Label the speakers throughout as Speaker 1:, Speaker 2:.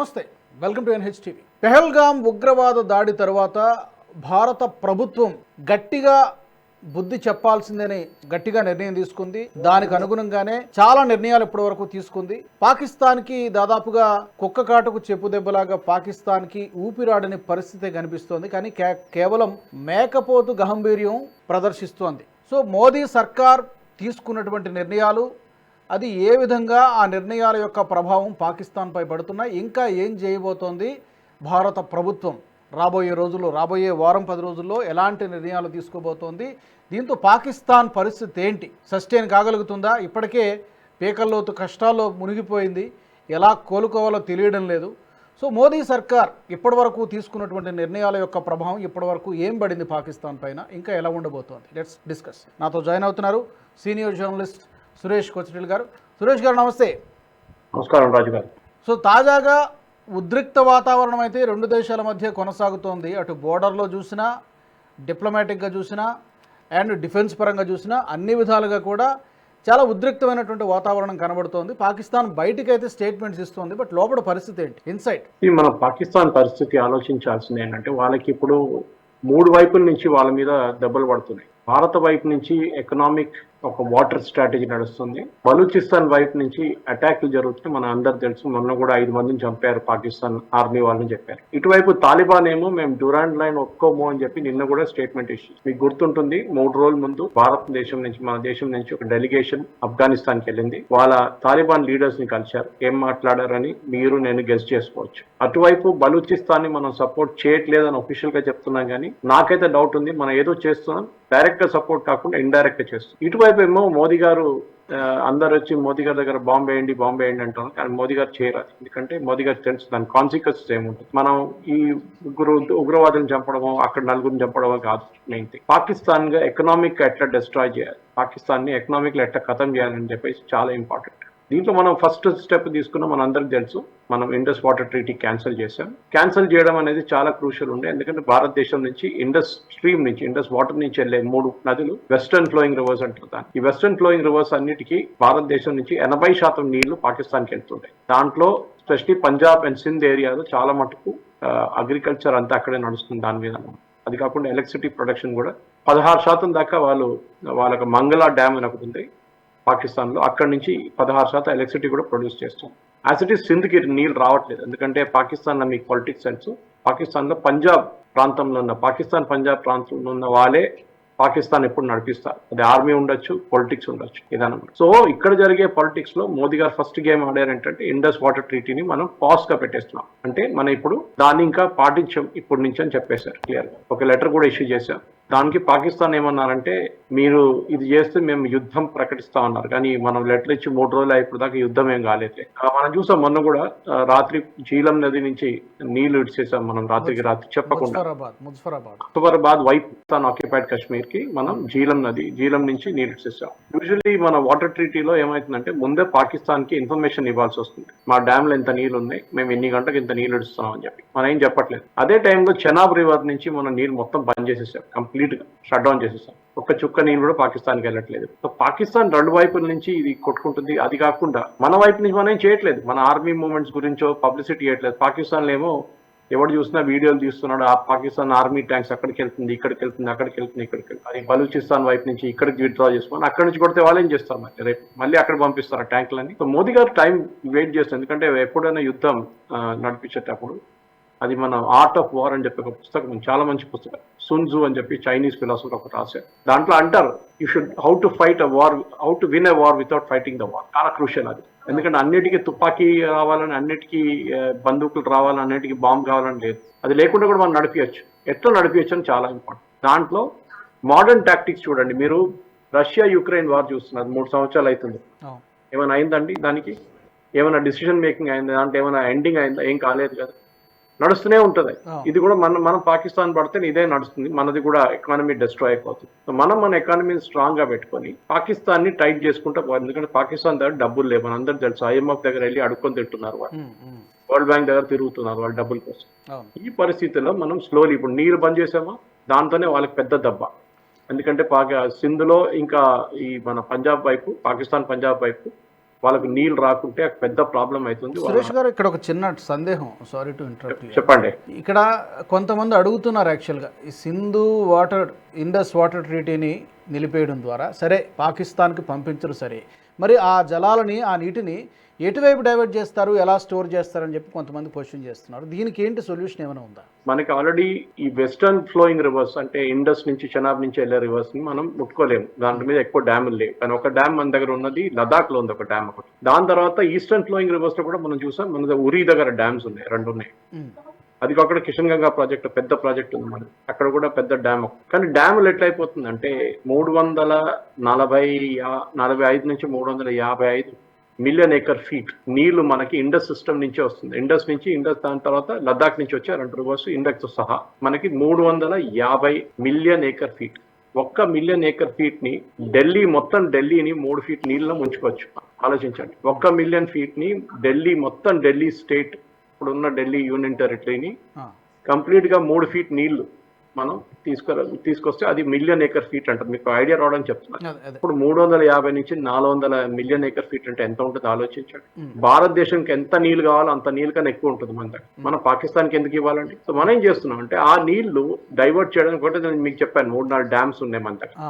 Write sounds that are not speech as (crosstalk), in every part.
Speaker 1: నమస్తే. Welcome to NH TV Pahalgam ఉగ్రవాద దాడి తర్వాత భారత ప్రభుత్వం గట్టిగా బుద్ధి చెప్పాల్సిందని గట్టిగా నిర్ణయం తీసుకుంది. దానికి అనుగుణంగానే చాలా నిర్ణయాలు ఇప్పటి వరకు తీసుకుంది. పాకిస్తాన్కి దాదాపుగా కుక్క కాటుకు చెప్పు దెబ్బలాగా పాకిస్తాన్కి ఊపిరాడని పరిస్థితి కనిపిస్తోంది. కానీ కే కేవలం మేకపోతు గహంభీర్యం ప్రదర్శిస్తోంది. సో మోదీ సర్కార్ తీసుకున్నటువంటి నిర్ణయాలు అది ఏ విధంగా ఆ నిర్ణయాల యొక్క ప్రభావం పాకిస్తాన్పై పడుతున్నాయి ఇంకా ఏం చేయబోతోంది భారత ప్రభుత్వం? రాబోయే రోజుల్లో రాబోయే వారం పది రోజుల్లో ఎలాంటి నిర్ణయాలు తీసుకోబోతోంది? దీంతో పాకిస్తాన్ పరిస్థితి ఏంటి? సస్టైన్ కాగలుగుతుందా? ఇప్పటికే పీకల్లోతు కష్టాల్లో మునిగిపోయింది. ఎలా కోలుకోవాలో తెలియడం లేదు. సో మోదీ సర్కార్ ఇప్పటివరకు తీసుకున్నటువంటి నిర్ణయాల యొక్క ప్రభావం ఇప్పటివరకు ఏం పడింది పాకిస్తాన్ పైన? ఇంకా ఎలా ఉండబోతోంది? లెట్స్ డిస్కస్ నాతో జాయిన్ అవుతున్నారు సీనియర్ జర్నలిస్ట్ సురేష్ కొచ్చిటిల్ గారు. సురేష్ గారు నమస్తే.
Speaker 2: నమస్కారం రాజు గారు.
Speaker 1: సో తాజాగా ఉద్రిక్త వాతావరణం అయితే రెండు దేశాల మధ్య కొనసాగుతోంది. అటు బోర్డర్లో చూసినా డిప్లొమాటిక్గా చూసినా అండ్ డిఫెన్స్ పరంగా చూసినా అన్ని విధాలుగా కూడా చాలా ఉద్రిక్తమైనటువంటి వాతావరణం కనబడుతోంది. పాకిస్తాన్ బయటికి అయితే స్టేట్మెంట్స్ ఇస్తుంది. బట్ లోపల పరిస్థితి ఏంటి? ఇన్సైట్.
Speaker 2: ఇది మన పాకిస్తాన్ పరిస్థితి ఆలోచించాల్సింది ఏంటంటే వాళ్ళకి ఇప్పుడు మూడు వైపుల నుంచి వాళ్ళ మీద దెబ్బలు పడుతున్నాయి. భారత వైపు నుంచి ఎకనామిక్ ఒక వాటర్ స్ట్రాటజీ నడుస్తుంది. బలూచిస్తాన్ వైపు నుంచి అటాక్లు జరుగుతున్నాయి మన అందరు తెలుసు మొన్న కూడా ఐదు మందిని చంపారు పాకిస్తాన్ ఆర్మీ వాళ్ళని చెప్పారు. ఇటువైపు తాలిబాన్ ఏమో మేము డ్యూరాండ్ లైన్ ఒక్కోమో అని చెప్పి నిన్న కూడా స్టేట్మెంట్ ఇచ్చి మీకు గుర్తుంటుంది మూడు రోజుల ముందు భారతదేశం నుంచి మన దేశం నుంచి ఒక డెలిగేషన్ ఆఫ్ఘనిస్తాన్కి వెళ్ళింది. వాళ్ళ తాలిబాన్ లీడర్స్ని కలిశారు. ఏం మాట్లాడారని మీరు నేను గెస్ట్ చేసుకోవచ్చు. అటువైపు బలూచిస్తాన్ని మనం సపోర్ట్ చేయట్లేదని అఫీషియల్గా చెప్తున్నాం కానీ నాకైతే డౌట్ ఉంది. మనం ఏదో చేస్తున్నాం డైరెక్ట్గా సపోర్ట్ కాకుండా ఇండైరెక్ట్గా చేస్తున్నాం. ఇటువైపు ఏమో మోదీ గారు అందరు వచ్చి మోదీ గారి దగ్గర బాంబే వేయండి బాంబే వేయండి అంటారు కానీ మోదీ గారు చేయరాదు ఎందుకంటే మోదీ గారు తెలుసు దాని కాన్సిక్వెన్సెస్ ఏముంటుంది? మనం ఈ ముగ్గురు ఉగ్రవాదులను చంపడమో అక్కడ నలుగురిని చంపడమో కాదు మెయిన్ థింగ్ పాకిస్తాన్గా ఎకనామిక్ ఎట్లా డిస్ట్రాయ్ చేయాలి? పాకిస్తాన్ని ఎకనామిక్లో ఎట్లా ఖతం చేయాలని చెప్పేసి చాలా ఇంపార్టెంట్ దీంట్లో మనం ఫస్ట్ స్టెప్ తీసుకున్న మన అందరికి తెలుసు. మనం ఇండస్ వాటర్ ట్రీటీ క్యాన్సిల్ చేశాం. క్యాన్సిల్ చేయడం అనేది చాలా క్రూషియల్ ఉండే. ఎందుకంటే భారతదేశం నుంచి ఇండస్ స్ట్రీమ్ నుంచి ఇండస్ వాటర్ నుంచి వెళ్ళే మూడు నదులు వెస్టర్న్ ఫ్లోయింగ్ రివర్స్ అంటారు ఈ వెస్టర్న్ ఫ్లోయింగ్ రివర్స్ అన్నిటికీ భారతదేశం నుంచి ఎనభై శాతం నీళ్ళు పాకిస్తాన్కి వెళ్తుంటాయి. దాంట్లో స్పెషలీ పంజాబ్ అండ్ సింధ్ ఏరియాలో చాలా మటుకు అగ్రికల్చర్ అంతా అక్కడే నడుస్తుంది దాని మీద. అది కాకుండా ఎలక్ట్రిసిటీ ప్రొడక్షన్ కూడా పదహారు శాతం దాకా వాళ్ళు వాళ్ళకి మంగళ డ్యామ్ అని ఒకటి ఉంది. పాకిస్తాన్లో అక్కడి నుంచి పదహారు శాతం ఎలక్ట్రిసిటీ కూడా ప్రొడ్యూస్ చేస్తాం యాజ్ ఇట్ ఈస్ సింధ్కి నీళ్ళు రావట్లేదు. ఎందుకంటే పాకిస్తాన్లో మీకు పొలిటిక్స్ తెలుసు పాకిస్తాన్లో పంజాబ్ ప్రాంతంలో ఉన్న పాకిస్తాన్ పంజాబ్ ప్రాంతంలో ఉన్న వాళ్ళే పాకిస్తాన్ ఎప్పుడు నడిపిస్తారు. అది ఆర్మీ ఉండొచ్చు పొలిటిక్స్ ఉండొచ్చు ఏదన్నమాట సో ఇక్కడ జరిగే పొలిటిక్స్లో మోదీ గారు ఫస్ట్ గేమ్ ఆడారు ఏంటంటే ఇండస్ వాటర్ ట్రీటీని మనం పాస్గా పెట్టేస్తున్నాం. అంటే మనం ఇప్పుడు దాన్ని ఇంకా పాటించాం ఇప్పటి నుంచి అని చెప్పేశారు క్లియర్ ఒక లెటర్ కూడా ఇష్యూ చేశారు. దానికి పాకిస్తాన్ ఏమన్నారంటే మీరు ఇది చేస్తే మేము యుద్ధం ప్రకటిస్తా ఉన్నారు కానీ మనం లెటర్ ఇచ్చి మూడు రోజులు ఇప్పుడు దాకా యుద్ధం ఏం కాలేదు. మనం చూసాం మొన్న కూడా రాత్రి జీలం నది నుంచి నీళ్ళు ఇడిచేసాం మనం రాత్రికి రాత్రి చెప్పకుండా.
Speaker 1: ముజఫరాబాద్
Speaker 2: వైపు ఆక్యుపైడ్ కాశ్మీర్కి మనం జీలం నది జీలం నుంచి నీళ్ళు ఇచ్చేసాం యూజువల్లీ మన వాటర్ ట్రీటీలో ఏమవుతుందంటే ముందే పాకిస్తాన్కి ఇన్ఫర్మేషన్ ఇవ్వాల్సి వస్తుంది. మా డ్యామ్లో ఇంత నీళ్ళు ఉన్నాయి మేము ఇన్ని గంటలకు ఇంత నీళ్ళు ఇస్తున్నాం అని చెప్పి. మనం ఏం చెప్పట్లేదు. అదే టైంలో చెనాబ్ రివర్ నుంచి మనం నీళ్ళు మొత్తం బంద్ చేసేసాం. కంప్లీట్ గా షట్ డౌన్ చేసేసాం. ఒక్క చుక్క నేను కూడా పాకిస్తాన్కి వెళ్ళట్లేదు. సో పాకిస్తాన్ రెండు వైపుల నుంచి ఇది కొట్టుకుంటుంది. అది కాకుండా మన వైపు నుంచి మనం ఏం చేయట్లేదు. మన ఆర్మీ మూమెంట్స్ గురించో పబ్లిసిటీ చేయట్లేదు. పాకిస్తాన్ ఏమో ఎవడు చూసినా వీడియోలు తీస్తున్నాడు. ఆ పాకిస్తాన్ ఆర్మీ ట్యాంక్స్ అక్కడికి వెళ్తుంది ఇక్కడికి వెళ్తుంది అక్కడికి వెళ్తుంది ఇక్కడికి వెళ్తుంది. అది బలూచిస్తాన్ వైపు నుంచి ఇక్కడికి విత్డ్రా చేసుకోవాలి అక్కడి నుంచి కొడితే వాళ్ళు ఏం చేస్తారు మరి? రేపు మళ్ళీ అక్కడ పంపిస్తారు ఆ ట్యాంకులని సో మోదీ గారు టైం వెయిట్ చేస్తారు ఎందుకంటే ఎప్పుడైనా యుద్ధం నడిపించేటప్పుడు అది మన ఆర్ట్ ఆఫ్ వార్ అని చెప్పి ఒక పుస్తకం చాలా మంచి పుస్తకం. సున్జు అని చెప్పి చైనీస్ ఫిలాసఫర్ ఒకటి రాశారు. దాంట్లో అంటారు you should how to fight a war how to win a war without fighting the war చాలా క్రూషియల్ అది. ఎందుకంటే అన్నిటికీ తుపాకీ రావాలని అన్నిటికీ బందూకులు రావాలని అన్నిటికీ బాంబు కావాలని లేదు. అది లేకుండా కూడా మనం నడిపించచ్చు ఎట్లా నడిపించచ్చు అని చాలా ఇంపార్టెంట్ దాంట్లో మోడర్న్ టాక్టిక్స్ చూడండి. మీరు రష్యా యుక్రెయిన్ వార్ చూస్తున్నారు. మూడు సంవత్సరాలు అవుతుంది. ఏమైనా అయిందండి దానికి? ఏమైనా డిసిషన్ మేకింగ్ అయిందా? దాంట్లో ఏమైనా ఎండింగ్ అయిందా? ఏం కాలేదు కదా. నడుస్తూనే ఉంటుంది. ఇది కూడా మన మనం పాకిస్తాన్ పడితే ఇదే నడుస్తుంది. మనది కూడా ఎకానమీ డిస్ట్రాయ్ అయిపోతుంది. సో మనం మన ఎకానమీని స్ట్రాంగ్గా పెట్టుకొని పాకిస్తాన్ని టైట్ చేసుకుంటూ ఎందుకంటే పాకిస్తాన్ దగ్గర డబ్బులు లేవు. మన అందరూ తెలుసు. ఐఎంఎఫ్ దగ్గర వెళ్ళి అడుక్కొని తింటున్నారు వాళ్ళు. వరల్డ్ బ్యాంక్ దగ్గర తిరుగుతున్నారు వాళ్ళ డబ్బుల కోసం. ఈ పరిస్థితుల్లో మనం స్లోలీ ఇప్పుడు నీరు బంద్ చేసామా? దాంతోనే వాళ్ళకి పెద్ద దెబ్బ. ఎందుకంటే పాకి సింధులో ఇంకా ఈ మన పంజాబ్ వైపు పాకిస్తాన్ పంజాబ్ వైపు వాళ్ళకి నీళ్ళు రాకుంటే పెద్ద ప్రాబ్లం అవుతుంది.
Speaker 1: సురేష్ గారు ఇక్కడ ఒక చిన్న సందేహం. సారీ టు ఇంటరప్ట్
Speaker 2: చెప్పండి.
Speaker 1: ఇక్కడ కొంతమంది అడుగుతున్నారు యాక్చువల్గా ఈ సింధు వాటర్ ఇండస్ వాటర్ ట్రీటీని నిలిపేయడం ద్వారా. సరే పాకిస్తాన్కి పంపించరు సరే. మరి ఆ జలాలని ఆ నీటిని ఎటువైపు డైవర్ట్ చేస్తారు ఎలా స్టోర్ చేస్తారని చెప్పి కొంతమంది క్వశ్చన్ చేస్తున్నారు. దీనికి ఏంటి సొల్యూషన్ ఏమైనా ఉందా?
Speaker 2: మనకి ఆల్రెడీ ఈ వెస్టర్న్ ఫ్లోయింగ్ రివర్స్ అంటే ఇండస్ నుంచి చెనాబ్ నుంచి వెళ్ళే రివర్స్ని మనం ముట్టుకోలేము. దాని మీద ఎక్కువ డ్యాములు లేవు. కానీ ఒక డ్యామ్ మన దగ్గర ఉన్నది లదాఖ్లో ఉంది ఒక డ్యామ్ ఒకటి. దాని తర్వాత ఈస్టర్న్ ఫ్లోయింగ్ రివర్స్లో కూడా మనం చూసాం మన దగ్గర ఉరి దగ్గర డ్యామ్స్ ఉన్నాయి రెండు ఉన్నాయి. అది కాకుండా కిషన్ గంగా ప్రాజెక్ట్ పెద్ద ప్రాజెక్ట్ ఉంది మనది అక్కడ కూడా పెద్ద డ్యామ్ కానీ డ్యాములు ఎట్లయిపోతుంది అంటే మూడు వందల నలభై నలభై ఐదు నుంచి మూడు వందల యాభై ఐదు మిలియన్ ఏకర్ ఫీట్ నీళ్ళు మనకి ఇండస్ సిస్టమ్ నుంచే వస్తుంది. ఇండస్ నుంచి ఇండస్ దాని తర్వాత లద్దాఖ్ నుంచి వచ్చే రెండు రివర్స్ ఇండక్స్ సహా మనకి మూడు వందల యాభై మిలియన్ ఏకర్ ఫీట్. ఒక్క మిలియన్ ఏకర్ ఫీట్ని ఢిల్లీ మొత్తం ఢిల్లీని మూడు ఫీట్ నీళ్ళలో ముంచుకోవచ్చు. ఆలోచించండి. ఒక్క మిలియన్ ఫీట్ని ఢిల్లీ మొత్తం ఢిల్లీ స్టేట్ ఇప్పుడున్న ఢిల్లీ యూనియన్ టెరిటరీని. కంప్లీట్గా మూడు ఫీట్ నీళ్ళు మనం తీసుకు తీసుకొస్తే అది మిలియన్ ఏకర్ ఫీట్ అంటారు. మీకు ఐడియా రావడం చెప్తున్నాను. ఇప్పుడు మూడు వందల యాభై నుంచి నాలుగు వందల మిలియన్ ఏకర్ ఫీట్ అంటే ఎంత ఉంటుంది ఆలోచించండి.
Speaker 1: ఉమ్.
Speaker 2: భారతదేశానికి ఎంత నీళ్ళు కావాలో అంత నీళ్ళ కన్నా ఎక్కువ ఉంటుంది మన దగ్గర. మనం పాకిస్తాన్కి ఎందుకు ఇవ్వాలండి? సో మనం ఏం చేస్తున్నాం అంటే ఆ నీళ్ళు డైవర్ట్ చేయడానికి ఒకటి నేను మీకు చెప్పాను మూడు నాలుగు డ్యామ్స్ ఉన్నాయి మన దగ్గర.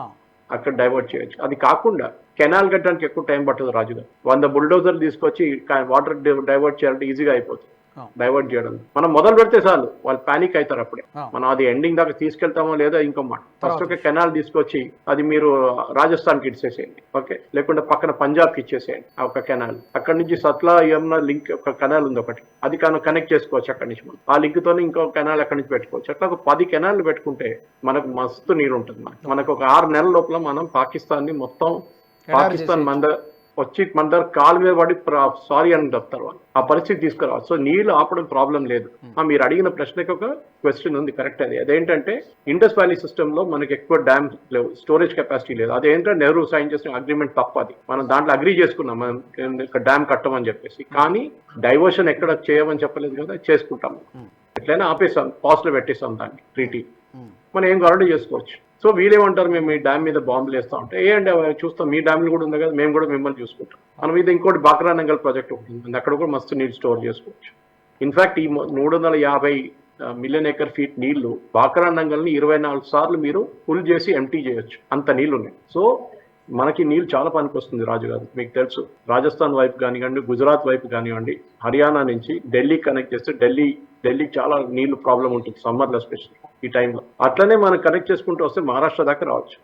Speaker 2: అక్కడ డైవర్ట్ చేయొచ్చు. అది కాకుండా కెనాల్ కట్టడానికి ఎక్కువ టైం పట్టదు రాజుగారు. వంద బుల్డోజర్ తీసుకొచ్చి వాటర్ డైవర్ట్ చేయాలంటే ఈజీగా అయిపోతుంది. డైవర్ట్ చేయడం. మనం మొదలు పెడితే చాలు వాళ్ళు పానిక్ అవుతారు అప్పుడే. మనం అది ఎండింగ్ దాకా తీసుకెళ్తామో లేదో ఇంకో మాట. ఫస్ట్ ఒక కెనాల్ తీసుకొచ్చి అది మీరు రాజస్థాన్కి ఇచ్చేసేయండి. ఓకే? లేకుంటే పక్కన పంజాబ్కి ఇచ్చేసేయండి ఆ ఒక కెనాల్. అక్కడ నుంచి సత్లా యమున లింక్ ఒక కెనాల్ ఉంది ఒకటి. అది కానీ కనెక్ట్ చేసుకోవచ్చు అక్కడి నుంచి మనం. ఆ లింక్ తోనే ఇంకో కెనాల్ అక్కడి నుంచి పెట్టుకోవచ్చు. అట్లా ఒక పది కెనాల్ పెట్టుకుంటే మనకు మస్తు నీరు ఉంటుంది మనకి. ఒక ఆరు నెలల లోపల మనం పాకిస్తాన్ని మొత్తం పాకిస్తాన్ దగ్గర వచ్చి మన దగ్గర కాలు మీద పడి సారీ అని చెప్తారు వాళ్ళు ఆ పరిస్థితి తీసుకురావాలి. సో నీళ్ళు ఆపడం ప్రాబ్లం లేదు. ఆ, మీరు అడిగిన ప్రశ్నకి ఒక క్వశ్చన్ ఉంది. కరెక్ట్ అది. అదేంటంటే ఇండస్ వ్యాలీ సిస్టమ్లో మనకి ఎక్కువ డ్యామ్ లేవు. స్టోరేజ్ కెపాసిటీ లేదు. అదేంటంటే నెహ్రూ సైన్ చేసిన అగ్రిమెంట్ తప్పది. మనం దాంట్లో అగ్రి చేసుకున్నాం. మనం డ్యామ్ కట్టమని చెప్పేసి. కానీ డైవర్షన్ ఎక్కడ చేయమని చెప్పలేదు కదా చేసుకుంటాం. ఎట్లయినా ఆపేసాం. పాస్లో పెట్టేసాం దాన్ని. ట్రీటీ. మనం ఏం కావాలంటే చేసుకోవచ్చు? సో వీళ్ళేమంటారు మేము మీ డ్యామ్ మీద బాంబులు వేస్తా ఉంటే ఏ అంటే చూస్తాం మీ డ్యామ్లు కూడా ఉంది కదా మేము కూడా మిమ్మల్ని చూసుకుంటాం. మనం ఇది ఇంకోటి బాక్రా నంగల్ ప్రాజెక్ట్ ఒకటి ఉంది అక్కడ కూడా మస్తు నీళ్ళు స్టోర్ చేసుకోవచ్చు. ఇన్ఫాక్ట్ ఈ మూడు వందల యాభై మిలియన్ ఎకర్ ఫీట్ నీళ్ళు బాక్రా నంగల్ని ఇరవై నాలుగు సార్లు మీరు ఫుల్ చేసి ఎంటీ చేయొచ్చు. అంత నీళ్ళు ఉన్నాయి సో మనకి నీళ్ళు చాలా పనికి వస్తుంది రాజు గారు. మీకు తెలుసు రాజస్థాన్ వైపు కానివ్వండి గుజరాత్ వైపు కానివ్వండి హర్యానా నుంచి ఢిల్లీ కనెక్ట్ చేస్తే ఢిల్లీ ఢిల్లీకి చాలా నీళ్ళు ప్రాబ్లం ఉంటుంది సమ్మర్లో ఎస్పెషల్లీ ఈ టైంలో అట్లనే మనం కనెక్ట్ చేసుకుంటూ వస్తే మహారాష్ట్ర దాకా రావచ్చు.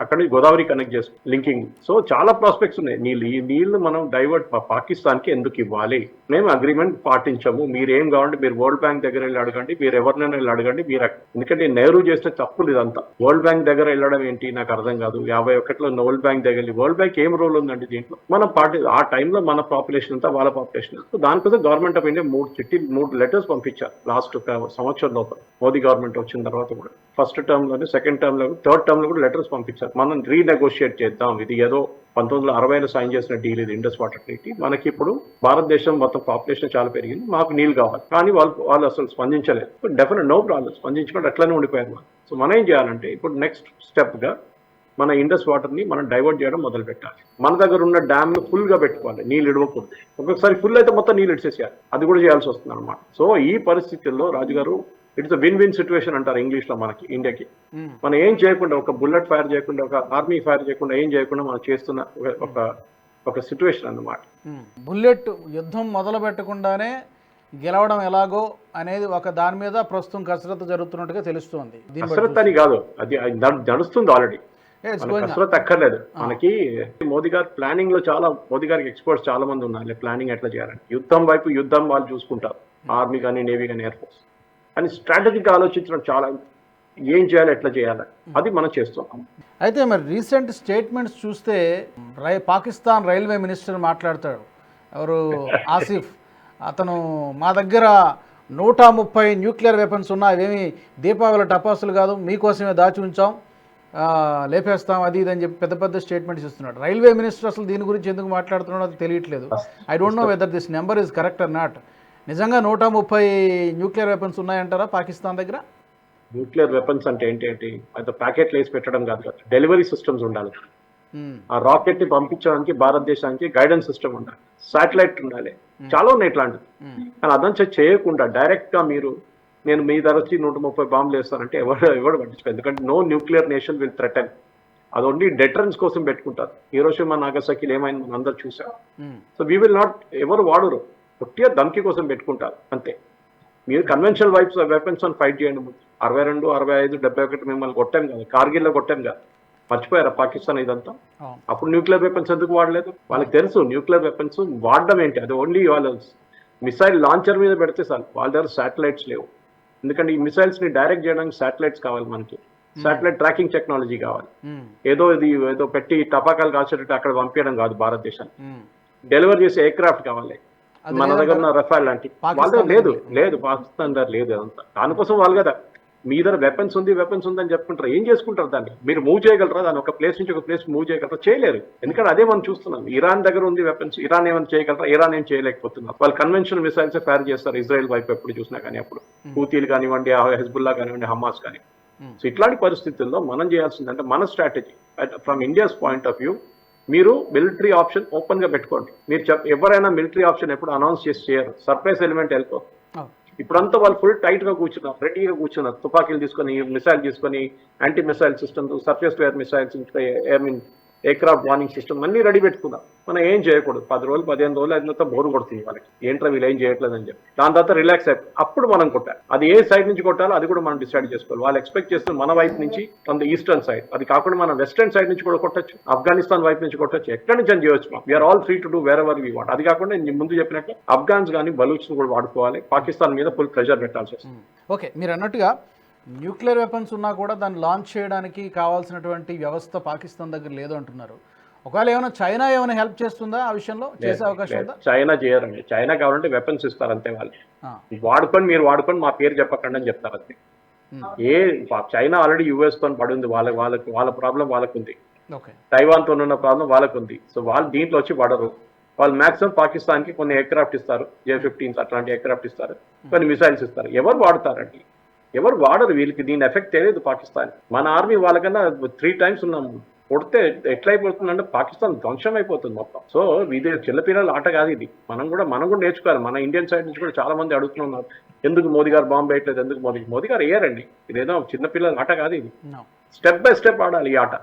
Speaker 2: అక్కడ నుంచి గోదావరి కనెక్ట్ చేసు లింకింగ్ సో చాలా ప్రాస్పెక్ట్స్ ఉన్నాయి. నీళ్ళు ఈ నీళ్ళు మనం డైవర్ట్ పాకిస్తాన్కి ఎందుకు ఇవ్వాలి? మేము అగ్రిమెంట్ పాటించము. మీరేం కావాలంటే మీరు వరల్డ్ బ్యాంక్ దగ్గర వెళ్ళి అడగండి. మీరు ఎవరినైనా వెళ్ళి అడగండి. మీరు ఎందుకంటే నెహ్రూ చేస్తే తప్పులు ఇదంతా. వరల్డ్ బ్యాంక్ దగ్గర వెళ్ళడం ఏంటి? నాకు అర్థం కాదు. యాభై ఒకటిలో వరల్డ్ బ్యాంక్ దగ్గర వరల్డ్ బ్యాంక్ ఏం రోల్ ఉందండి దీంట్లో? మనం పాటి ఆ టైంలో మన పాపులేషన్ అంతా వాళ్ళ పాపులేషన్ సో దానికోసం గవర్నమెంట్ ఆఫ్ ఇండియా మూడు చిట్టి మూడు లెటర్స్ పంపించారు. లాస్ట్ సంవత్సరం లోపల. మోదీ గవర్నమెంట్ వచ్చిన తర్వాత కూడా. ఫస్ట్ టర్మ్లోనే సెకండ్ టర్మ్లో థర్డ్ టర్మ్లో కూడా లెటర్స్ పంపించారు. మనం రీనెగోషియేట్ చేద్దాం. ఇది ఏదో పంతొమ్మిది వందల అరవైలో సైన్ చేసిన డీల్ ఇది ఇండస్ వాటర్ ట్రీటీ మనకి ఇప్పుడు భారతదేశం మొత్తం పాపులేషన్ చాలా పెరిగింది. మాకు నీళ్ళు కావాలి. కానీ వాళ్ళు వాళ్ళు అసలు స్పందించలేదు. డెఫినెట్ నో ప్రాబ్లం స్పందించకుండా అట్లనే ఉండిపోయారు మనం సో మనం ఏం చేయాలంటే ఇప్పుడు నెక్స్ట్ స్టెప్గా మన ఇండస్ వాటర్ని మనం డైవర్ట్ చేయడం మొదలు పెట్టాలి. మన దగ్గర ఉన్న డ్యామ్ ఫుల్గా ఫుల్గా పెట్టుకోవాలి. నీళ్ళు ఇడవకూడదు ఒక్కొక్కసారి ఫుల్ అయితే మొత్తం నీళ్ళు ఇడిచేసేయాలి అది కూడా చేయాల్సి వస్తుంది అనమాట సో ఈ పరిస్థితుల్లో రాజుగారు ఇట్స్ విన్ విన్ సిచ్యువేషన్ అంటారు ఇంగ్లీష్లో మనకి ఇండియాకి.
Speaker 1: ఉమ్.
Speaker 2: మనం ఏం చేయకుండా ఒక బుల్లెట్ ఫైర్ చేయకుండా ఒక ఆర్మీ ఫైర్ చేయకుండా ఏం చేయకుండా మనం చేస్తున్న ఒక- ఒక సిచ్యువేషన్ అన్నమాట.
Speaker 1: ఉమ్. బుల్లెట్ యుద్ధం మొదలు పెట్టకుండానే గెలవడం ఎలాగో అనేది ఒక దాని మీద ప్రస్తుతం కసరత్తు జరుగుతున్నట్టుగా తెలుస్తోంది.
Speaker 2: కసరత్ అని కాదు అది అది నడు- నడుస్తుంది ఆల్రెడీ. కసరత్ అక్కర్లేదు. మనకి మోదీ గారు ప్లానింగ్లో చాలా మోదీ గారికి ఎక్స్పర్ట్స్ చాలా మంది ఉన్నారు. ప్లానింగ్ ఎట్లా చేయాలని. యుద్ధం వైపు యుద్ధం వాళ్ళు చూసుకుంటారు. ఆర్మీ కానీ నేవీ కానీ ఎయిర్ ఫోర్స్ కానీ స్ట్రాటజిక్ ఆలోచించడం చాలా ఏం చేయాలి ఎట్లా చేయాలి? అది మనం చేస్తున్నాం.
Speaker 1: అయితే మరి రీసెంట్ స్టేట్మెంట్స్ చూస్తే రై పాకిస్తాన్ రైల్వే మినిస్టర్ మాట్లాడతాడు. ఎవరు? (laughs) ఆసిఫ్. అతను మా దగ్గర నూట ముప్పై న్యూక్లియర్ వెపన్స్ ఉన్నా అవేమి దీపావళి టపాసులు కాదు మీకోసమే దాచి ఉంచాం లేపేస్తాం అది ఇది అని చెప్పి పెద్ద పెద్ద స్టేట్మెంట్స్ ఇస్తున్నాడు. రైల్వే మినిస్టర్ అసలు దీని గురించి ఎందుకు మాట్లాడుతున్నాడో అది తెలియట్లేదు. I don't know whether this number is correct or not నిజంగా నూట ముప్పై న్యూక్లియర్ వెపన్స్ ఉన్నాయంటారా పాకిస్తాన్ దగ్గర?
Speaker 2: న్యూక్లియర్ వెపన్స్ అంటే ఏంటి అది ప్యాకెట్లు వేసి పెట్టడం కాదు కదా డెలివరీ సిస్టమ్స్ ఉండాలి. ఆ రాకెట్ని పంపించడానికి భారతదేశానికి గైడెన్స్ సిస్టమ్ ఉండాలి శాటిలైట్ ఉండాలి. చాలా ఉన్నాయి ఇట్లాంటివి. కానీ అదంతా చేయకుండా డైరెక్ట్గా మీరు నేను మీ ధర వచ్చి నూట ముప్పై బాంబులు వేస్తానంటే ఎవరు ఎవరు పట్టించుకో ఎందుకంటే no nuclear nation will threaten. అది ఓన్లీ డెటరెన్స్ కోసం పెట్టుకుంటారు. హీరోషిమా నాగసాకిలు ఏమైంది మనం అందరు చూసాం సో వీ విల్ నాట్ ఎవరు వాడరు. ఒట్టిగా దమ్కి కోసం పెట్టుకుంటారు అంతే. మీరు కన్వెన్షనల్ వైప్స్ వెపన్స్ అని ఫైట్ చేయండి. అరవై రెండు అరవై ఐదు డెబ్బై ఒకటి మిమ్మల్ని కొట్టాం కదా కార్గిల్లో కొట్టాం కదా. మర్చిపోయారా పాకిస్తాన్ ఇదంతా? అప్పుడు న్యూక్లియర్ వెపన్స్ ఎందుకు వాడలేదు? వాళ్ళకి తెలుసు న్యూక్లియర్ వెపన్స్ వాడడం ఏంటి? అది ఓన్లీ వాళ్ళ మిసైల్ లాంచర్ మీద పెడితే చాలు వాళ్ళ దగ్గర శాటిలైట్స్ లేవు. ఎందుకంటే ఈ మిసైల్స్ని డైరెక్ట్ చేయడానికి శాటిలైట్స్ కావాలి మనకి. శాటిలైట్ ట్రాకింగ్ టెక్నాలజీ కావాలి.
Speaker 1: ఉమ్,
Speaker 2: ఏదో ఇది ఏదో పెట్టి టపాకాలు కాల్చేటట్టు అక్కడ పంపించడం కాదు భారతదేశాన్ని. డెలివర్ చేసే ఎయిర్ క్రాఫ్ట్ కావాలి. మన దగ్గర ఉన్న రఫాల్ లాంటి వాళ్ళ దగ్గర లేదు లేదు. పాకిస్తాన్ దగ్గర లేదు అదంతా దానికోసం వాళ్ళు కదా మీ దగ్గర వెపన్స్ ఉంది వెపన్స్ ఉంది అని చెప్పుకుంటారు. ఏం చేసుకుంటారు దాన్ని? మీరు మూవ్ చేయగలరా? దాన్ని ఒక ప్లేస్ నుంచి ఒక ప్లేస్ మూవ్ చేయగలరా? చేయలేరు. ఎందుకంటే అదే మనం చూస్తున్నాం. ఇరాన్ దగ్గర ఉంది వెపన్స్ ఇరాన్ ఏమైనా చేయగలరా? ఇరాన్ ఏం చేయలేకపోతున్నారు. వాళ్ళు కన్వెన్షనల్ మిసైల్స్ ఫైర్ చేస్తారు ఇజ్రాయెల్ వైపు ఎప్పుడు చూసినా కానీ అప్పుడు. హూతీలు కానివ్వండి హెజ్బుల్లా కానివ్వండి హమాస్ కానీ. సో ఇట్లాంటి పరిస్థితుల్లో మనం చేయాల్సిందంటే మన strategy from India's point of view మీరు మిలిటరీ ఆప్షన్ ఓపెన్గా పెట్టుకోండి. మీరు చెప్ ఎవరైనా మిలిటరీ ఆప్షన్ ఎప్పుడు అనౌన్స్ చేసి చేయరు. సర్ప్రైజ్ ఎలిమెంట్ వెళ్ళిపో. ఇప్పుడంతా వాళ్ళు ఫుల్ టైట్గా కూర్చున్నారు రెడీగా కూర్చున్నారు. తుపాకీలు తీసుకొని మిసైల్ తీసుకొని anti missile system surface where missiles I mean aircraft warning system అన్ని రెడీ పెట్టుకుందాం. మనం ఏం చేయకూడదు. పది రోజులు పదిహేను రోజులు అయిన తర్వాత బోరు కొడుతుంది వాళ్ళకి. ఏంట్రా వీళ్ళు ఏం చేయట్లేదు అని చెప్పి. దాని తర్వాత రిలాక్స్ అయిపోయి అప్పుడు మనం కొట్టాలి. అది ఏ సైడ్ నుంచి కొట్టాలో అది కూడా మనం డిసైడ్ చేసుకోవాలి. వాళ్ళు ఎక్స్పెక్ట్ చేస్తున్న మన వైపు నుంచి ఫ్రమ్ ద ఈస్టర్న్ సైడ్ అది కాకుండా మనం వెస్టర్న్ సైడ్ నుంచి కూడా కొట్టచ్చు. ఆఫ్ఘనిస్తాన్ వైపు నుంచి కొట్టొచ్చు. ఎక్కడి నుంచి అని చేయొచ్చు మనం we are all free to do wherever we want అది కాకుండా నేను ముందు చెప్పినట్టు ఆఫ్ఘాన్స్ కానీ బలూచ్ కూడా వాడుకోవాలి. పాకిస్తాన్ మీద ఫుల్ ప్రెషర్ పెట్టాల్సి వస్తుంది.
Speaker 1: ఓకే. మీరు అన్నట్టుగా న్యూక్లియర్ వెపన్స్ ఉన్నా కూడా దాన్ని లాంచ్ చేయడానికి కావాల్సినటువంటి వ్యవస్థ పాకిస్తాన్ దగ్గర లేదు అంటున్నారు. ఒకవేళ ఏమైనా చైనా ఏమైనా హెల్ప్ చేస్తుందా ఆ విషయంలో? చేసే అవకాశం ఉందా?
Speaker 2: చైనా చేయరండి చైనా కావాలంటే వెపన్స్ ఇస్తారు అంతే వాళ్ళు. వాడుకొని మీరు వాడుకొని మా పేరు చెప్పకండి అని చెప్తారు అంతే. ఏ చైనా ఆల్రెడీ యుఎస్తో పడి ఉంది వాళ్ళ వాళ్ళకి వాళ్ళ ప్రాబ్లం వాళ్ళకు ఉంది తైవాన్తో ఉన్న ప్రాబ్లం వాళ్ళకు ఉంది సో వాళ్ళు దీంట్లో వచ్చి పడరు. వాళ్ళు మాక్సిమం పాకిస్తాన్కి కొన్ని ఎయిర్క్రాఫ్ట్ ఇస్తారు. జే ఫిఫ్టీన్స్ అట్లాంటి ఎయిర్క్రాఫ్ట్ ఇస్తారు. కొన్ని మిసైల్స్ ఇస్తారు. ఎవరు వాడతారండి? ఎవరు వాడరు వీళ్ళకి దీని ఎఫెక్ట్ తెలియదు పాకిస్తాన్ మన ఆర్మీ వాళ్ళకన్నా త్రీ టైమ్స్ ఉన్నాము కొడితే ఎట్లయిపోతుందంటే పాకిస్తాన్ ధ్వంసం అయిపోతుంది మొత్తం. సో ఇది చిన్నపిల్లల ఆట కాదు ఇది. మనం కూడా మనం కూడా నేర్చుకోవాలి. మన ఇండియన్ సైడ్ నుంచి కూడా చాలా మంది అడుగుతున్నారు ఎందుకు మోదీ గారు బాంబు వేయట్లేదు? ఎందుకు మోదీ మోదీ గారు వేయరండి. ఇదేదో చిన్నపిల్లల ఆట కాదు ఇది. స్టెప్ బై స్టెప్ ఆడాలి ఈ ఆట.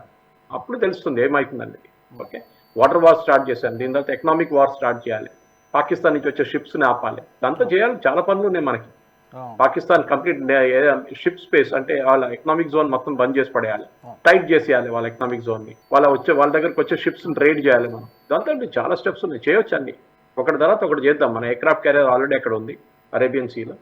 Speaker 2: అప్పుడు తెలుస్తుంది ఏమవుతుందండి ఓకే? వాటర్ వార్ స్టార్ట్ చేశాను దీని తర్వాత ఎకనామిక్ వార్ స్టార్ట్ చేయాలి. పాకిస్తాన్ నుంచి వచ్చే షిప్స్ని ఆపాలి. దాంతో చేయాలి. చాలా పనులు ఉన్నాయి మనకి. పాకిస్తాన్ కంప్లీట్ షిప్ స్పేస్ అంటే వాళ్ళ ఎకనామిక్ జోన్ మొత్తం బంద్ చేసి పడేయాలి. టైట్ చేసేయాలి వాళ్ళ ఎకనామిక్ జోన్ని వాళ్ళ వచ్చే వాళ్ళ దగ్గరకు వచ్చే షిప్స్ రైడ్ చేయాలి మనం. దాంతో చాలా స్టెప్స్ ఉన్నాయి. చేయొచ్చు అన్ని. ఒకటి తర్వాత ఒకటి చేద్దాం. మన ఎయిర్క్రాఫ్ట్ క్యారియర్ ఆల్రెడీ అక్కడ ఉంది. అరేబియన్ సీలో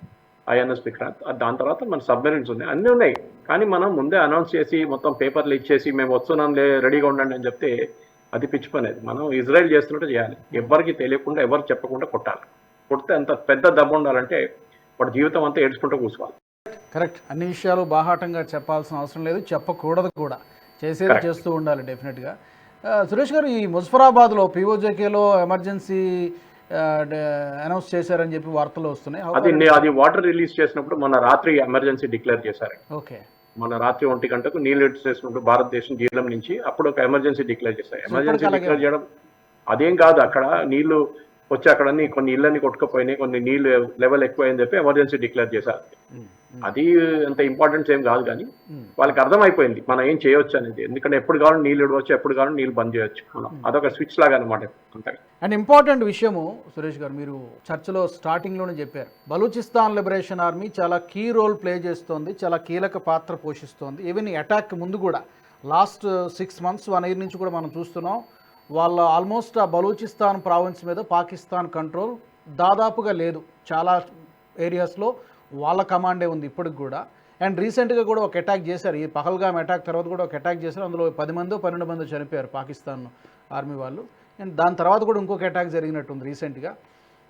Speaker 2: ఐఎన్ఎస్ విక్రాంత్ దాని తర్వాత మన సబ్మెరీన్స్ ఉన్నాయి. అన్నీ ఉన్నాయి. కానీ మనం ముందే అనౌన్స్ చేసి మొత్తం పేపర్లు ఇచ్చేసి మేము వస్తున్నాం లే రెడీగా ఉండండి అని చెప్తే అది పిచ్చి పని అది. మనం ఇజ్రాయెల్ చేస్తున్నట్టు చేయాలి. ఎవరికి తెలియకుండా ఎవరికి చెప్పకుండా కొట్టాలి. కొడితే అంత పెద్ద దెబ్బ ఉండాలంటే వాడి జీవితం అంతా ఏడ్చుకుంటూ కూర్చోవాలి.
Speaker 1: కరెక్ట్. అన్ని విషయాలు బాహాటంగా చెప్పాల్సిన అవసరం లేదు. చెప్పకూడదు కూడా. చేసేది. చేస్తూ ఉండాలి డెఫినెట్గా సురేష్ గారు ఈ ముజఫరాబాద్లో పీఓజేకేలో ఎమర్జెన్సీ అనౌన్స్ చేశారని చెప్పి వార్తలు వస్తున్నాయి.
Speaker 2: అది అది వాటర్ రిలీజ్ చేసినప్పుడు మొన్న రాత్రి ఎమర్జెన్సీ డిక్లేర్ చేశారు.
Speaker 1: ఓకే.
Speaker 2: మొన్న రాత్రి ఒంటి గంటకు నీళ్ళు చేసినప్పుడు భారతదేశం జీలం నుంచి అప్పుడు ఒక ఎమర్జెన్సీ డిక్లేర్ చేశారు. ఎమర్జెన్సీ డిక్లేర్ చేయడం అదేం కాదు. అక్కడ నీళ్ళు వచ్చి అక్కడ కొన్ని ఇళ్ళని కొట్టుకుపోయినాయి కొన్ని నీళ్ళు లెవెల్ ఎక్కువ అని చెప్పి ఎమర్జెన్సీ డిక్లేర్ చేశారు. అది అంత ఇంపార్టెన్స్ ఏం కాదు కానీ. వాళ్ళకి అర్థమైపోయింది మనం ఏం చేయొచ్చు అనేది. ఎందుకంటే ఎప్పుడు కావాలని నీళ్ళు ఇడవచ్చు ఎప్పుడు కావాలని నీళ్ళు బంద్ చేయొచ్చు. మనం అదొక స్విచ్ లాగా అనమాట అంతగా.
Speaker 1: అండ్ ఇంపార్టెంట్ విషయము సురేష్ గారు మీరు చర్చలో స్టార్టింగ్లోనే చెప్పారు. బలూచిస్తాన్ లిబరేషన్ ఆర్మీ చాలా కీ రోల్ ప్లే చేస్తోంది చాలా కీలక పాత్ర పోషిస్తోంది. ఈవెన్ అటాక్ ముందు కూడా last six months one year నుంచి కూడా మనం చూస్తున్నాం. వాళ్ళ ఆల్మోస్ట్ ఆ బలూచిస్తాన్ ప్రావిన్స్ మీద పాకిస్తాన్ కంట్రోల్ దాదాపుగా లేదు. చాలా ఏరియాస్లో వాళ్ళ కమాండే ఉంది ఇప్పటికి కూడా. అండ్ రీసెంట్గా కూడా ఒక అటాక్ చేశారు. ఈ పహల్గామ్ అటాక్ తర్వాత కూడా ఒక అటాక్ చేశారు. అందులో పది మందో పన్నెండు మందో చనిపోయారు పాకిస్తాన్ ఆర్మీ వాళ్ళు. అండ్ దాని తర్వాత కూడా ఇంకొక అటాక్ జరిగినట్టుంది రీసెంట్గా.